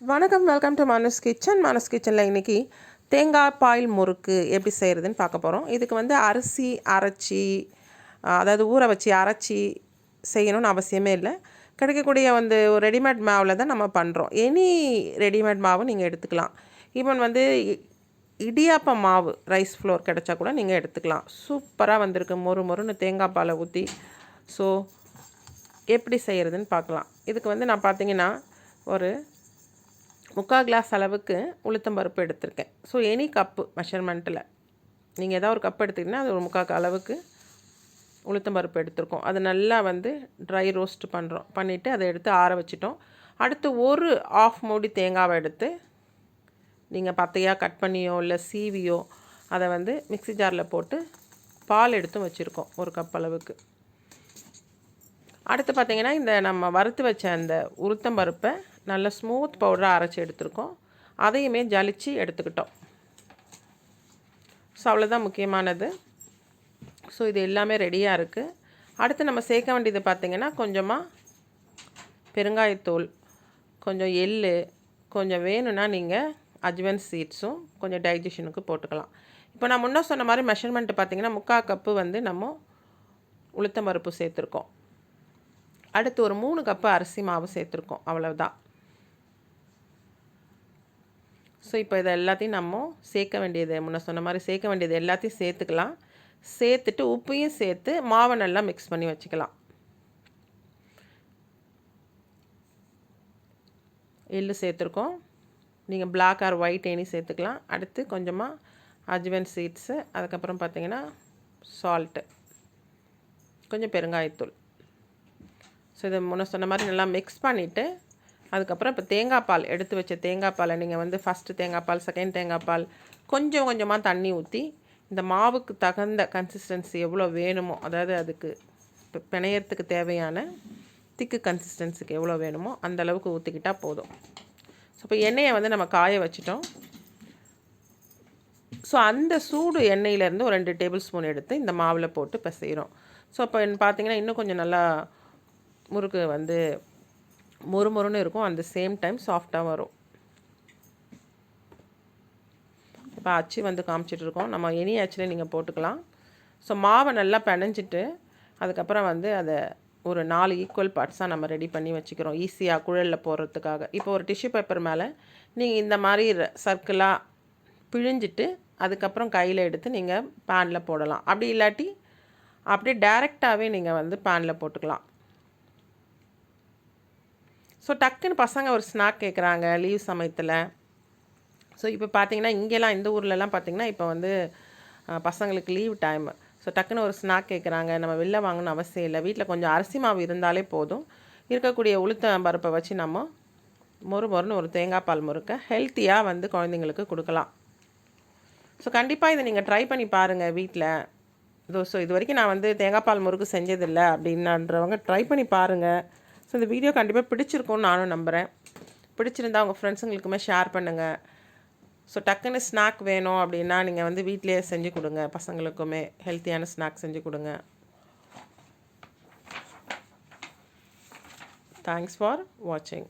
வணக்கம் welcome to Manas kitchen மனஸ் கிச்சனில் இன்றைக்கி தேங்காய் பாயில் முறுக்கு எப்படி செய்கிறதுன்னு பார்க்க போகிறோம் இதுக்கு வந்து அரிசி அரைச்சி அதாவது ஊற வச்சு அரைச்சி செய்யணும்னு அவசியமே இல்லை. கிடைக்கக்கூடிய வந்து ஒரு ரெடிமேட் மாவில் தான் நம்ம பண்ணுறோம் எனி ரெடிமேட் மாவு நீங்கள் எடுத்துக்கலாம். ஈவன் வந்து இடியாப்ப மாவு ரைஸ் ஃப்ளோர் கிடச்சா கூட நீங்கள் எடுத்துக்கலாம். சூப்பராக வந்திருக்கு. மொறு மொறுன்னு தேங்காய் பாலை ஊற்றி ஸோ எப்படி செய்கிறதுன்னு பார்க்கலாம். இதுக்கு வந்து நான் பார்த்தீங்கன்னா ஒரு முக்கால் கிளாஸ் அளவுக்கு உளுத்தம்பருப்பு எடுத்திருக்கேன். ஸோ எனி கப்பு மெஷர்மெண்ட்டில் நீங்கள் ஏதாவது ஒரு கப் எடுத்திங்கன்னா அது ஒரு முக்கால் அளவுக்கு உளுத்தம்பருப்பு எடுத்திருக்கோம். அது நல்லா வந்து ட்ரை ரோஸ்ட் பண்ணுறோம் பண்ணிவிட்டு அதை எடுத்து ஆற வச்சிட்டோம். அடுத்து ஒரு ஆஃப் மூடி தேங்காவை எடுத்து நீங்கள் பத்தையாக கட் பண்ணியோ இல்லை சீவியோ அதை வந்து மிக்சி ஜாரில் போட்டு பால் எடுத்தும் வச்சுருக்கோம் ஒரு கப் அளவுக்கு. அடுத்து பார்த்திங்கன்னா இந்த நம்ம வறுத்து வச்ச அந்த உளுத்தம்பருப்பை நல்ல ஸ்மூத் பவுடராக அரைச்சி எடுத்துருக்கோம். அதையுமே ஜலிச்சு எடுத்துக்கிட்டோம். ஸோ அவ்வளோதான் முக்கியமானது. ஸோ இது எல்லாமே ரெடியாக இருக்குது அடுத்து நம்ம சேர்க்க வேண்டியது பார்த்திங்கன்னா கொஞ்சமாக பெருங்காயத்தூள் கொஞ்சம் எள் கொஞ்சம் வேணும்னா நீங்கள் அஜ்வன் சீட்ஸும் கொஞ்சம் டைஜஷனுக்கு போட்டுக்கலாம். இப்போ நான் முன்னே சொன்ன மாதிரி மெஷர்மெண்ட்டு பார்த்திங்கன்னா முக்கால் கப்பு வந்து நம்ம உளுத்தம் பருப்பு சேர்த்துருக்கோம். அடுத்து ஒரு மூணு கப்பு அரிசி மாவு சேர்த்துருக்கோம். அவ்வளோதான் ஸோ இப்போ இதை எல்லாத்தையும் நம்ம சேர்க்க வேண்டியது முன்ன சொன்ன மாதிரி சேர்க்க வேண்டியது எல்லாத்தையும் சேர்த்துக்கலாம். சேர்த்துட்டு உப்பையும் சேர்த்து மாவை நல்லா மிக்ஸ் பண்ணி வச்சுக்கலாம். எள்ளு சேர்த்துருக்கோம். நீங்கள் பிளாக் ஆர் ஒயிட் எனி சேர்த்துக்கலாம். அடுத்து கொஞ்சமாக அஜ்வன் சீட்ஸு அதுக்கப்புறம் பார்த்தீங்கன்னா சால்ட்டு கொஞ்சம் பெருங்காயத்தூள். ஸோ இதை முன்ன சொன்ன மாதிரி நல்லா மிக்ஸ் பண்ணிவிட்டு அதுக்கப்புறம் இப்போ தேங்காய் பால் எடுத்து வச்ச தேங்காய் பாலை நீங்கள் வந்து ஃபஸ்ட்டு தேங்காய் பால் செகண்ட் தேங்காய் பால் கொஞ்சம் கொஞ்சமாக தண்ணி ஊற்றி இந்த மாவுக்கு தகுந்த கன்சிஸ்டன்சி எவ்வளோ வேணுமோ அதாவது அதுக்கு இப்போ பிணையறதுக்கு தேவையான திக்கு கன்சிஸ்டன்சிக்கு எவ்வளோ வேணுமோ அந்த அளவுக்கு ஊற்றிக்கிட்டால் போதும். ஸோ இப்போ எண்ணெயை வந்து நம்ம காய வச்சிட்டோம். ஸோ அந்த சூடு எண்ணெயிலேருந்து ஒரு ரெண்டு டேபிள் ஸ்பூன் எடுத்து இந்த மாவில் போட்டு பிசைகிறோம் ஸோ இப்போ பார்த்தீங்கன்னா இன்னும் கொஞ்சம் நல்லா முறுக்கு வந்து மொறு மொறுன்னு இருக்கும். அந்த சேம் டைம் சாஃப்டாக வரும். இப்போ அச்சு வந்து காமிச்சிட்ருக்கோம் நம்ம எனி அச்சில் நீங்கள் போட்டுக்கலாம். ஸோ மாவை நல்லா பிணைஞ்சிட்டு அதுக்கப்புறம் வந்து அதை ஒரு நாலு ஈக்குவல் பார்ட்ஸாக நம்ம ரெடி பண்ணி வச்சுக்கிறோம். ஈஸியாக குழலில் போடுறதுக்காக. இப்போ ஒரு டிஷ்யூ பேப்பர் மேலே நீங்கள் இந்த மாதிரி சர்க்கிளாக பிழிஞ்சிட்டு அதுக்கப்புறம் கையில் எடுத்து நீங்கள் பேனில் போடலாம். அப்படி இல்லாட்டி அப்படியே டேரெக்டாகவே நீங்கள் வந்து பேனில் போட்டுக்கலாம். ஸோ டக்குன்னு பசங்க ஒரு ஸ்நாக் கேட்குறாங்க லீவ் சமயத்தில். ஸோ இப்போ பார்த்தீங்கன்னா இங்கெல்லாம் இந்த ஊர்லலாம் பார்த்திங்கன்னா இப்போ வந்து பசங்களுக்கு லீவ் டைம் ஸோ டக்குன்னு ஒரு ஸ்நாக் கேட்குறாங்க நம்ம வெளில வாங்கணும் அவசியம் இல்லை. வீட்டில் கொஞ்சம் அரிசி மாவு இருந்தாலே போதும். இருக்கக்கூடிய உளுத்த பருப்பை வச்சு நம்ம மொறு மொறுன்னு ஒரு தேங்காய் பால் முறுக்க ஹெல்த்தியாக வந்து குழந்தைங்களுக்கு கொடுக்கலாம். ஸோ கண்டிப்பாக இதை நீங்கள் ட்ரை பண்ணி பாருங்கள் வீட்டில் இதோ ஸோ இது வரைக்கும் நான் வந்து தேங்காய் பால் முறுக்கு செஞ்சதில்லை அப்படின்றவங்க ட்ரை பண்ணி பாருங்கள் ஸோ இந்த வீடியோ கண்டிப்பாக பிடிச்சிருக்கும்னு நானும் நம்புகிறேன் பிடிச்சிருந்தா உங்கள் ஃப்ரெண்ட்ஸுங்களுக்குமே ஷேர் பண்ணுங்கள் ஸோ டக்குன்னு ஸ்நாக் வேணும் அப்படின்னா நீங்கள் வந்து வீட்லேயே செஞ்சு கொடுங்க. பசங்களுக்குமே ஹெல்த்தியான ஸ்நாக் செஞ்சு கொடுங்க. தேங்க்ஸ் ஃபார் வாட்சிங்